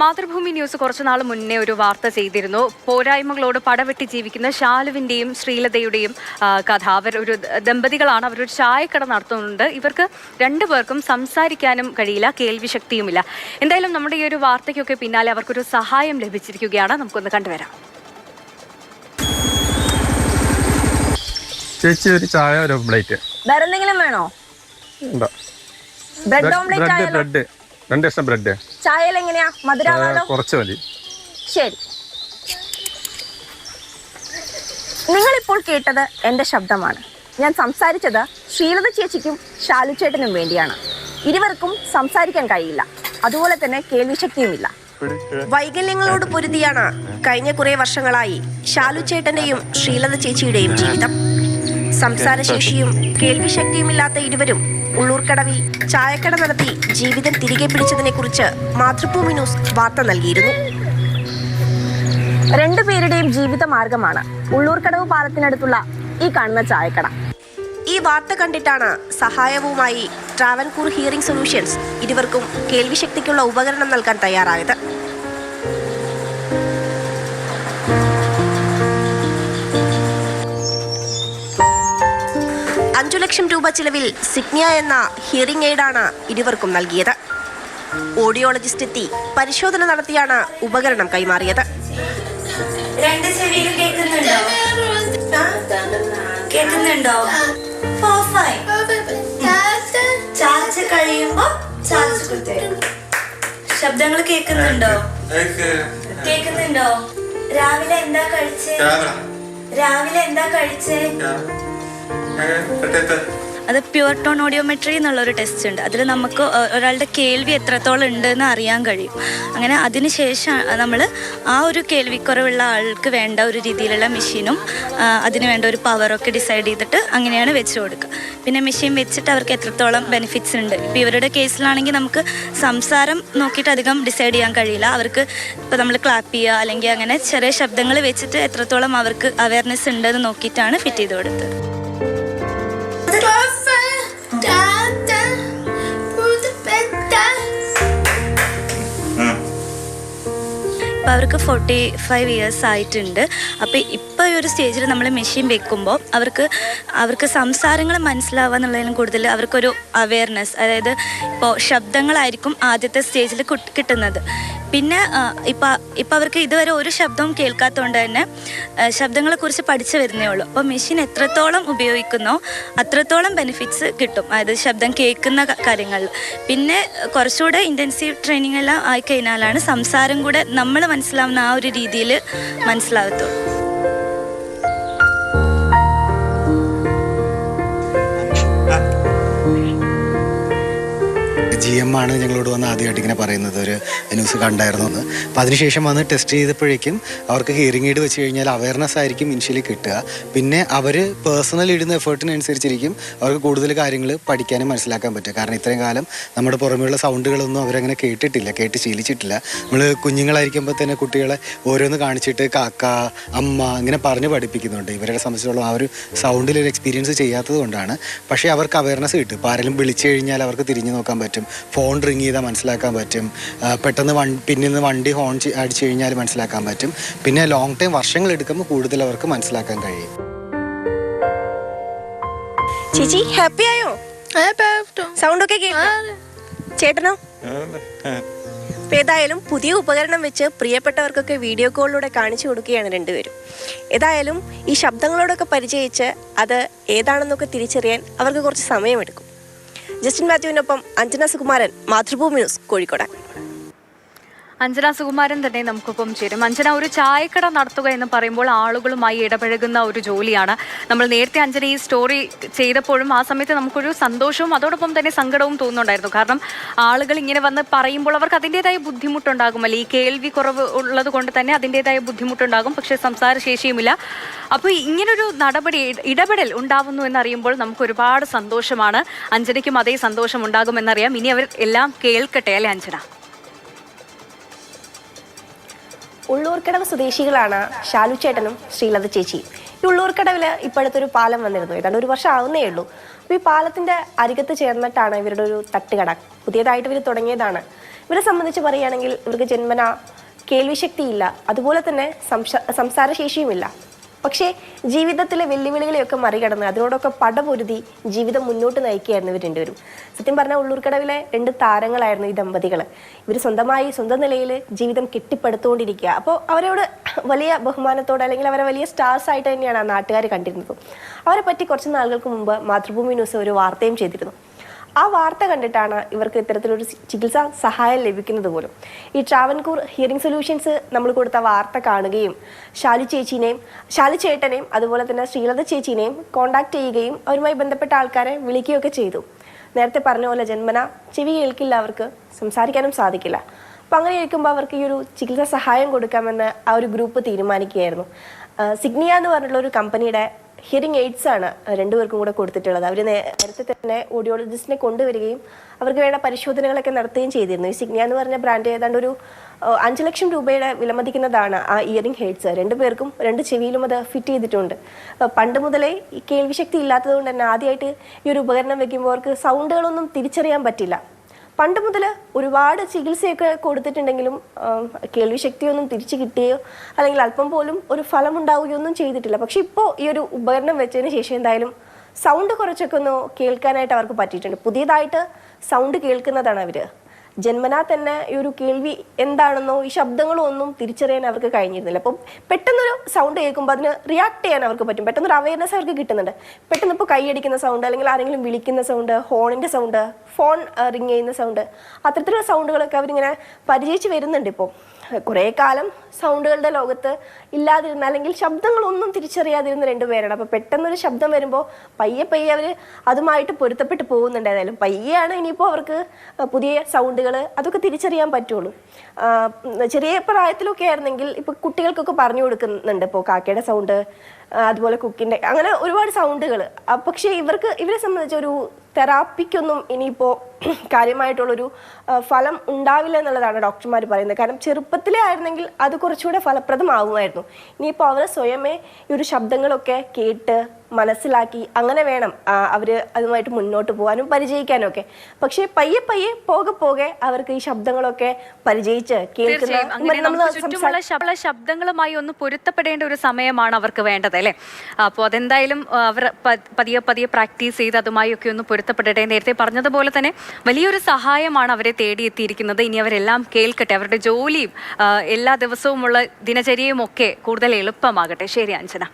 Mathrubhumi news കുറച്ചു നാൾ മുന്നേ ഒരു വാർത്ത ചെയ്തിരുന്നു. പോരായ്മകളോട് പടവെട്ടി ജീവിക്കുന്ന ശാലുവിന്റെയും ശ്രീലതയുടെയും കഥ. അവർ ഒരു ദമ്പതികളാണ്. അവരൊരു ചായക്കട നടത്തുന്നുണ്ട്. ഇവർക്ക് രണ്ടു പേർക്കും സംസാരിക്കാനും കഴിയില്ല കേൾവി ശക്തിയുമില്ല എന്തായാലും നമ്മുടെ ഈ ഒരു വാർത്തയ്ക്കൊക്കെ പിന്നാലെ അവർക്കൊരു സഹായം ലഭിച്ചിരിക്കുകയാണ്. നമുക്കൊന്ന് കണ്ടുവരാം. ചേച്ചി ഒരു ചായ ഒരു പ്ലേറ്റ് വേറെന്തെങ്കിലും വേണോ? Bread omelette bread. രണ്ട് കഷ്ണം ബ്രെഡ്. ചായയിൽ എങ്ങനെയാ മധുരാണോ കുറച്ച് മതി. ശരി. നിങ്ങളിപ്പോൾ കേട്ടത് എന്റെ ശബ്ദമാണ്. ഞാൻ സംസാരിച്ചത് ശ്രീലത ചേച്ചിക്കും ഷാലു ചേട്ടനും വേണ്ടിയാണ്. ഇരുവർക്കും സംസാരിക്കാൻ കഴിയില്ല. അതുപോലെ തന്നെ കേൾവിശക്തിയുമില്ല വൈകല്യങ്ങളോട് പൊരുതിയാണ് കഴിഞ്ഞ കുറെ വർഷങ്ങളായി ഷാലു ചേട്ടന്റെയും ശ്രീലത ചേച്ചിയുടെയും ജീവിതം. സംസാരശേഷിയും കേൾവിശക്തിയുമില്ലാത്ത ഇരുവരും ഉള്ളൂർക്കടവിൽ ചായക്കട നടത്തി ജീവിതം തിരികെ പിടിച്ചതിനെ കുറിച്ച് മാതൃഭൂമി ന്യൂസ് വാർത്ത നൽകിയിരുന്നു. രണ്ടുപേരുടെയും ജീവിത മാർഗമാണ് ഉള്ളൂർക്കടവ് പാലത്തിനടുത്തുള്ള ഈ കാണുന്ന ചായക്കട. ഈ വാർത്ത കണ്ടിട്ടാണ് സഹായവുമായി ട്രാവൻകൂർ ഹിയറിംഗ് സൊല്യൂഷൻസ് ഇരുവർക്കും കേൾവിശക്തിക്കുള്ള ഉപകരണം നൽകാൻ തയ്യാറായത്. അഞ്ചു ലക്ഷം രൂപ ചിലവിൽ സിഗ്നിയ എന്ന ഹിയറിംഗ് എയ്ഡാണ് ഇരുവർക്കും നൽകിയത്. ഓഡിയോളജിസ്റ്റ് എത്തി പരിശോധന നടത്തിയാണ് ഉപകരണം കൈമാറിയത്. കേൾക്കുന്നുണ്ടോ. ചാർജ് കഴിയുമ്പോ ചാർജ് ശബ്ദങ്ങൾ കേൾക്കുന്നുണ്ടോ? കേൾക്കുന്നുണ്ടോ? രാവിലെ എന്താ കഴിച്ചേ? രാവിലെ. എന്താ കഴിച്ചേ? അത് പ്യുവർ ടോൺ ഓഡിയോമെട്രി എന്നുള്ള ഒരു ടെസ്റ്റ് ഉണ്ട്. അതിൽ നമുക്ക് ഒരാളുടെ കേൾവി എത്രത്തോളം ഉണ്ട് എന്ന് അറിയാൻ കഴിയും. അങ്ങനെ അതിനുശേഷം നമ്മൾ ആ ഒരു കേൾവിക്കുറവുള്ള ആൾക്ക് വേണ്ട ഒരു രീതിയിലുള്ള മെഷീനും അതിന് വേണ്ട ഒരു പവറൊക്കെ ഡിസൈഡ് ചെയ്തിട്ട് അങ്ങനെയാണ് വെച്ച് കൊടുക്കുക. പിന്നെ മെഷീൻ വെച്ചിട്ട് അവർക്ക് എത്രത്തോളം ബെനിഫിറ്റ്സ് ഉണ്ട്. ഇപ്പോൾ ഇവരുടെ കേസിലാണെങ്കിൽ നമുക്ക് സംസാരം നോക്കിയിട്ട് അധികം ഡിസൈഡ് ചെയ്യാൻ കഴിയില്ല. അവർക്ക് ഇപ്പോൾ നമ്മൾ ക്ലാപ്പ് ചെയ്യുക അല്ലെങ്കിൽ അങ്ങനെ ചെറിയ ശബ്ദങ്ങൾ വെച്ചിട്ട് എത്രത്തോളം അവർക്ക് അവയർനെസ് ഉണ്ടെന്ന് നോക്കിയിട്ടാണ് ഫിറ്റ് ചെയ്ത് കൊടുത്തത്. അവർക്ക് ഫോർട്ടി ഫൈവ് ഇയേഴ്സ് ആയിട്ടുണ്ട്. അപ്പോൾ ഇപ്പോൾ ഈ ഒരു സ്റ്റേജിൽ നമ്മൾ മെഷീൻ വെക്കുമ്പോൾ അവർക്ക് അവർക്ക് സംസാരങ്ങൾ മനസ്സിലാവുക എന്നുള്ളതിലും കൂടുതൽ അവർക്കൊരു അവയർനെസ് അതായത് ഇപ്പോൾ ശബ്ദങ്ങളായിരിക്കും ആദ്യത്തെ സ്റ്റേജിൽ കിട്ടുന്നത്. പിന്നെ ഇപ്പൊ ഇപ്പൊ അവർക്ക് ഇതുവരെ ഒരു ശബ്ദവും കേൾക്കാത്തതുകൊണ്ട് തന്നെ ശബ്ദങ്ങളെ കുറിച്ച് പഠിച്ചു വരുന്നേ ഉള്ളൂ. അപ്പോൾ മെഷീൻ എത്രത്തോളം ഉപയോഗിക്കുന്നോ അത്രത്തോളം ബെനിഫിറ്റ്സ് കിട്ടും. അതായത് ശബ്ദം കേൾക്കുന്ന കാര്യങ്ങളിൽ പിന്നെ കുറച്ചുകൂടെ ഇന്റൻസീവ് ട്രെയിനിങ് എല്ലാം ആയിക്കഴിഞ്ഞാലാണ് സംസാരം കൂടെ നമ്മൾ മനസ്സിലാവുന്ന ആ ഒരു രീതിയിൽ മനസ്സിലാകത്തുള്ളൂ. ജി എം ആണ് ഞങ്ങളോട് വന്ന് ആദ്യമായിട്ട് ഇങ്ങനെ പറയുന്നത്. ഒരു ന്യൂസ് കണ്ടായിരുന്നു എന്ന് അപ്പോൾ അതിനുശേഷം വന്ന് ടെസ്റ്റ് ചെയ്തപ്പോഴേക്കും അവർക്ക് ഹിയറിംഗ് എയ്ഡ് വെച്ച് കഴിഞ്ഞാൽ അവയർനെസ് ആയിരിക്കും ഇനിഷ്യലി കിട്ടുക. പിന്നെ അവർ പേഴ്സണൽ ഇടുന്ന എഫേർട്ടിനനുസരിച്ചിരിക്കും അവർക്ക് കൂടുതൽ കാര്യങ്ങൾ പഠിക്കാനും മനസ്സിലാക്കാൻ പറ്റുക. കാരണം ഇത്രയും കാലം നമ്മുടെ പുറമെയുള്ള സൗണ്ടുകളൊന്നും അവരങ്ങനെ കേട്ടിട്ടില്ല കേട്ട് ശീലിച്ചിട്ടില്ല. നമ്മൾ കുഞ്ഞുങ്ങളായിരിക്കുമ്പോൾ തന്നെ കുട്ടികളെ ഓരോന്ന് കാണിച്ചിട്ട് കാക്ക അമ്മ ഇങ്ങനെ പറഞ്ഞ് പഠിപ്പിക്കുന്നുണ്ട്. ഇവരെ സംബന്ധിച്ചിടത്തോളം ആ ഒരു സൗണ്ടിൽ ഒരു എക്സ്പീരിയൻസ് ചെയ്യാത്തത് കൊണ്ടാണ്. പക്ഷേ അവർക്ക് അവയർനെസ് കിട്ടും. ഇപ്പോൾ ആരെങ്കിലും വിളിച്ചു കഴിഞ്ഞാൽ അവർക്ക് തിരിഞ്ഞു നോക്കാൻ പറ്റും. ഫോൺ റിങ് ചെയ്താൽ മനസ്സിലാക്കാൻ പറ്റും. പെട്ടെന്ന് വൺ പിന്നിൽ നിന്ന് വണ്ടി ഹോൺ അടിച്ചു കഴിഞ്ഞാൽ മനസ്സിലാക്കാൻ പറ്റും. പിന്നെ ലോങ് ടൈം വർഷങ്ങൾ എടുക്കുമ്പോൾ കൂടുതൽ അവർക്ക് മനസ്സിലാക്കാൻ കഴിയും. ചേച്ചി ഹാപ്പി ആയോ? സൗണ്ട് ഒക്കെ ചേട്ടനോ? ഏതായാലും പുതിയ ഉപകരണം വെച്ച് പ്രിയപ്പെട്ടവർക്കൊക്കെ വീഡിയോ കോളിലൂടെ കാണിച്ചു കൊടുക്കുകയാണ് രണ്ടുപേരും. ഏതായാലും ഈ ശബ്ദങ്ങളോടൊക്കെ പരിചയിച്ച് അത് ഏതാണെന്നൊക്കെ തിരിച്ചറിയാൻ അവർക്ക് കുറച്ച് സമയമെടുക്കും. ജസ്റ്റിൻ മാത്യുവിനൊപ്പം അഞ്ജന സുകുമാരൻ മാതൃഭൂമി ന്യൂസ് കോഴിക്കോട്. അഞ്ജന സുകുമാരൻ തന്നെ നമുക്കൊപ്പം ചേരും. അഞ്ജന ഒരു ചായക്കട നടത്തുക എന്ന് പറയുമ്പോൾ ആളുകളുമായി ഇടപഴകുന്ന ഒരു ജോലിയാണ്. നമ്മൾ നേരത്തെ അഞ്ജന ഈ സ്റ്റോറി ചെയ്തപ്പോഴും ആ സമയത്ത് നമുക്കൊരു സന്തോഷവും അതോടൊപ്പം തന്നെ സങ്കടവും തോന്നുന്നുണ്ടായിരുന്നു. കാരണം ആളുകൾ ഇങ്ങനെ വന്ന് പറയുമ്പോൾ അവർക്ക് അതിന്റെതായ ബുദ്ധിമുട്ടുണ്ടാകുമല്ലോ? ഈ കേൾവി കുറവ് ഉള്ളത് കൊണ്ട് തന്നെ അതിന്റെതായ ബുദ്ധിമുട്ടുണ്ടാകും. പക്ഷേ സംസാരശേഷിയുമില്ല. അപ്പോൾ ഇങ്ങനൊരു നടപടി ഇട- ഇടപെടൽ ഉണ്ടാവുന്നു എന്നറിയുമ്പോൾ നമുക്ക് ഒരുപാട് സന്തോഷമാണ്. അഞ്ജനയ്ക്കും അതേ സന്തോഷം ഉണ്ടാകുമെന്നറിയാം ഇനി അവർ എല്ലാം കേൾക്കട്ടെ അല്ലേ അഞ്ജന? ഉള്ളൂർക്കടവ് സ്വദേശികളാണ് ഷാലു ചേട്ടനും ശ്രീലത ചേച്ചിയും. ഈ ഉള്ളൂർക്കടവിൽ ഇപ്പോഴത്തെ ഒരു പാലം വന്നിരുന്നു. ഏതാണ്ട് ഒരു വർഷം ആവുന്നേ ഉള്ളൂ. അപ്പോൾ ഈ പാലത്തിന്റെ അരികത്ത് ചേർന്നിട്ടാണ് ഇവരുടെ ഒരു തട്ടുകട. പുതിയതായിട്ട് ഇവർ തുടങ്ങിയതാണ്. ഇവരെ സംബന്ധിച്ച് പറയുകയാണെങ്കിൽ ഇവർക്ക് ജന്മന കേൾവിശക്തിയില്ല. അതുപോലെ തന്നെ സംസ സംസാരശേഷിയുമില്ല. പക്ഷേ ജീവിതത്തിലെ വെല്ലുവിളികളെയൊക്കെ മറികടന്ന് അതിനോടൊക്കെ പടപൊരുതി ജീവിതം മുന്നോട്ട് നയിക്കുകയായിരുന്നു ഇവർ രണ്ടുപേരും. സത്യം പറഞ്ഞാൽ ഉള്ളൂർക്കടവിലെ രണ്ട് താരങ്ങളായിരുന്നു ഈ ദമ്പതികൾ ഇവർ സ്വന്തമായി സ്വന്തം നിലയിൽ ജീവിതം കെട്ടിപ്പടുത്തുകൊണ്ടിരിക്കുക. അപ്പോൾ അവരോട് വലിയ ബഹുമാനത്തോടെ അല്ലെങ്കിൽ അവരെ വലിയ സ്റ്റാർസ് ആയിട്ട് തന്നെയാണ് ആ നാട്ടുകാർ കണ്ടിരുന്നത്. അവരെ പറ്റി കുറച്ച് നാളുകൾക്ക് മുമ്പ് മാതൃഭൂമി ന്യൂസ് ഒരു വാർത്തയും ചെയ്തിരുന്നു. ആ വാർത്ത കണ്ടിട്ടാണ് ഇവർക്ക് ഇത്തരത്തിലൊരു ചികിത്സാ സഹായം ലഭിക്കുന്നത് പോലും. ഈ ട്രാവൻകൂർ ഹിയറിംഗ് സൊല്യൂഷൻസ് നമ്മൾ കൊടുത്ത വാർത്ത കാണുകയും ശാലു ചേച്ചീനെയും ശാലു ചേട്ടനെയും അതുപോലെ തന്നെ ശ്രീലത ചേച്ചീനെയും കോണ്ടാക്ട് ചെയ്യുകയും അവരുമായി ബന്ധപ്പെട്ട ആൾക്കാരെ വിളിക്കുകയൊക്കെ ചെയ്തു. നേരത്തെ പറഞ്ഞ പോലെ ജന്മന ചെവി കേൾക്കില്ല അവർക്ക് സംസാരിക്കാനും സാധിക്കില്ല. അപ്പം അങ്ങനെ ഇരിക്കുമ്പോൾ അവർക്ക് ഈ ഒരു ചികിത്സാ സഹായം കൊടുക്കാമെന്ന് ആ ഒരു ഗ്രൂപ്പ് തീരുമാനിക്കുകയായിരുന്നു. സിഗ്നിയ എന്ന് പറഞ്ഞിട്ടുള്ള ഒരു കമ്പനിയുടെ ഹിയറിംഗ് എയ്ഡ്സ് ആണ് രണ്ടുപേർക്കും കൂടെ കൊടുത്തിട്ടുള്ളത്. അവർ നേരത്തെ തന്നെ ഓഡിയോളജിസ്റ്റിനെ കൊണ്ടുവരികയും അവർക്ക് വേണ്ട പരിശോധനകളൊക്കെ നടത്തുകയും ചെയ്തിരുന്നു. ഈ സിഗ്നിയ എന്ന് പറഞ്ഞ ബ്രാൻഡ് ഏതാണ്ട് ഒരു അഞ്ച് ലക്ഷം രൂപയുടെ വിലമതിക്കുന്നതാണ് ആ ഇയറിംഗ് ഹെഡ്സ് രണ്ടുപേർക്കും രണ്ട് ചെവിയിലും അത് ഫിറ്റ് ചെയ്തിട്ടുണ്ട്. പണ്ട് മുതലേ ഈ കേൾവിശക്തി ഇല്ലാത്തത് കൊണ്ട് തന്നെ ആദ്യമായിട്ട് ഈ ഒരു ഉപകരണം വെക്കുമ്പോൾ അവർക്ക് സൗണ്ടുകളൊന്നും തിരിച്ചറിയാൻ പറ്റില്ല. പണ്ട് മുതൽ ഒരുപാട് ചികിത്സയൊക്കെ കൊടുത്തിട്ടുണ്ടെങ്കിലും കേൾവിശക്തിയൊന്നും തിരിച്ചു കിട്ടുകയോ അല്ലെങ്കിൽ അല്പം പോലും ഒരു ഫലം ഉണ്ടാവുകയോ ഒന്നും ചെയ്തിട്ടില്ല. പക്ഷെ ഇപ്പോൾ ഈ ഒരു ഉപകരണം വെച്ചതിന് ശേഷം എന്തായാലും സൗണ്ട് കുറച്ചൊക്കെ ഒന്ന് കേൾക്കാനായിട്ട് അവർക്ക് പറ്റിയിട്ടുണ്ട്. പുതിയതായിട്ട് സൗണ്ട് കേൾക്കുന്നതാണ് അവർ ജന്മനാ തന്നെ ഈ ഒരു കേൾവി എന്താണെന്നോ ഈ ശബ്ദങ്ങളോ ഒന്നും തിരിച്ചറിയാൻ അവർക്ക് കഴിഞ്ഞിരുന്നില്ല. അപ്പം പെട്ടെന്നൊരു സൗണ്ട് കേൾക്കുമ്പോൾ അതിന് റിയാക്ട് ചെയ്യാൻ അവർക്ക് പറ്റും. പെട്ടെന്നൊരു അവയർനെസ് അവർക്ക് കിട്ടുന്നുണ്ട്. പെട്ടെന്ന് ഇപ്പോൾ കൈയടിക്കുന്ന സൗണ്ട് അല്ലെങ്കിൽ ആരെങ്കിലും വിളിക്കുന്ന സൗണ്ട് ഹോണിന്റെ സൗണ്ട് ഫോൺ റിങ് ചെയ്യുന്ന സൗണ്ട് അത്തരത്തിലുള്ള സൗണ്ടുകളൊക്കെ അവരിങ്ങനെ പരിചയിച്ച് വരുന്നുണ്ട് ഇപ്പോൾ കുറേ കാലം സൗണ്ടുകളുടെ ലോകത്ത് ഇല്ലാതിരുന്ന അല്ലെങ്കിൽ ശബ്ദങ്ങളൊന്നും തിരിച്ചറിയാതിരുന്ന രണ്ടുപേരാണ് അപ്പോൾ പെട്ടെന്നൊരു ശബ്ദം വരുമ്പോൾ പയ്യെ പയ്യെ അവർ അതുമായിട്ട് പൊരുത്തപ്പെട്ട് പോകുന്നുണ്ട് ഏതായാലും. പയ്യെയാണ് ഇനിയിപ്പോൾ അവർക്ക് പുതിയ സൗണ്ടുകൾ അതൊക്കെ തിരിച്ചറിയാൻ പറ്റുള്ളൂ. ചെറിയ പ്രായത്തിലൊക്കെ ആയിരുന്നെങ്കിൽ ഇപ്പോൾ കുട്ടികൾക്കൊക്കെ പറഞ്ഞു കൊടുക്കുന്നുണ്ട് ഇപ്പോൾ കാക്കയുടെ സൗണ്ട് അതുപോലെ കുക്കിന്റെ അങ്ങനെ ഒരുപാട് സൗണ്ടുകൾ പക്ഷേ ഇവർക്ക് ഇവരെ സംബന്ധിച്ച് ഒരു തെറാപ്പിക്കൊന്നും ഇനിയിപ്പോൾ കാര്യമായിട്ടുള്ളൊരു ഫലം ഉണ്ടാവില്ല എന്നുള്ളതാണ് ഡോക്ടർമാർ പറയുന്നത്. കാരണം ചെറുപ്പത്തിലേ ആയിരുന്നെങ്കിൽ അത് കുറച്ചുകൂടെ ഫലപ്രദമാകുമായിരുന്നു ഇനിയിപ്പോൾ അവർ സ്വയമേ ഈ ഒരു ശബ്ദങ്ങളൊക്കെ കേട്ട് മനസ്സിലാക്കി അങ്ങനെ വേണം അവർ അതുമായിട്ട് മുന്നോട്ട് പോകാനും പരിചയിക്കാനും ഒക്കെ പക്ഷേ പയ്യെ പയ്യെ പോകെ പോകെ അവർക്ക് ഈ ശബ്ദങ്ങളൊക്കെ പരിചയിച്ച് കേൾക്കുന്ന ശബ്ദങ്ങളുമായി ഒന്ന് പൊരുത്തപ്പെടേണ്ട ഒരു സമയമാണ് അവർക്ക് വേണ്ടത് അല്ലേ? അപ്പോൾ അതെന്തായാലും അവർ പതിയെ പതിയെ പ്രാക്ടീസ് ചെയ്ത് അതുമായി ഒക്കെ ഒന്ന് പൊരുത്തപ്പെടട്ടെ. നേരത്തെ പറഞ്ഞതുപോലെ തന്നെ വലിയൊരു സഹായമാണ് അവരെ തേടിയെത്തിയിരിക്കുന്നത്. ഇനി അവരെല്ലാം കേൾക്കട്ടെ. അവരുടെ ജോലിയും എല്ലാ ദിവസവുമുള്ള ദിനചര്യയും ഒക്കെ കൂടുതൽ എളുപ്പമാകട്ടെ. ശരി അഞ്ജന.